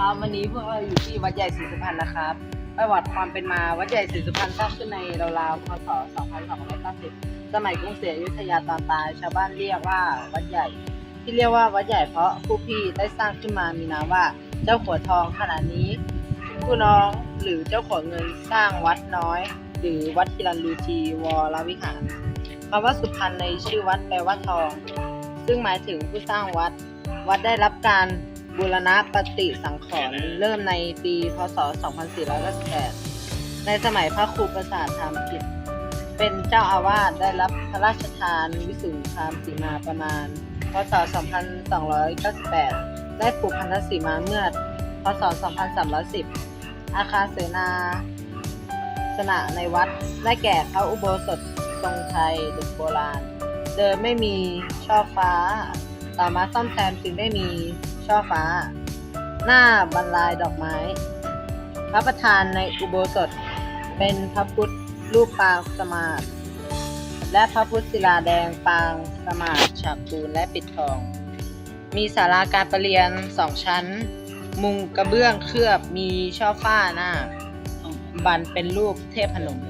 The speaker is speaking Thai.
ครับวันนี้พวกเราอยู่ที่วัดใหญ่ศรีสุพรรณนะครับประวัติความเป็นมาวัดใหญ่ศรีสุพรรณสร้างขึ้นในราวๆพศ 2290 สมัยกรุงศรีอยุธยาตอนปลายชาวบ้านเรียกว่าวัดใหญ่ ที่เรียกว่าวัดใหญ่เพราะผู้พี่ได้สร้างขึ้นมามีนามว่าเจ้าขัวทองขณะนี้ ผู้น้องหรือเจ้าขัวเงินสร้างวัดน้อย หรือวัดกิรันลูจีวรวิหารคำว่าสุพรรณในชื่อวัดแปลว่าทอง ซึ่งหมายถึงผู้สร้างวัด วัดได้รับการ บูรณะปฏิสังขรณ์เริ่มในปีพศ 2498 ในสมัยพระครูประสาทธรรมกิจ เป็นเจ้าอาวาสได้รับพระราชทานวิสุงคามสีมาประมาณ พศ 2298 ได้ปลูกพันธสีมาเมื่อ พศ 2310 อาคารเสนาสนะในวัดได้แก่พระอุโบสถทรงไทยดึกโบราณ เดิมไม่มีช่อฟ้า ต่อมาซ่อมแซมจึงได้มี ช่อฟ้า หน้าบรรลายดอกไม้ พระประธานในอุโบสถ เป็นพระพุทธรูปปางสมาธิและพระพุทธศิลาแดงปางสมาธิฉาบปูนและปิดทอง มีศาลาการประเรียนสองชั้น มุงกระเบื้องเคลือบมีช่อฟ้าหน้า บันเป็นรูปเทพนม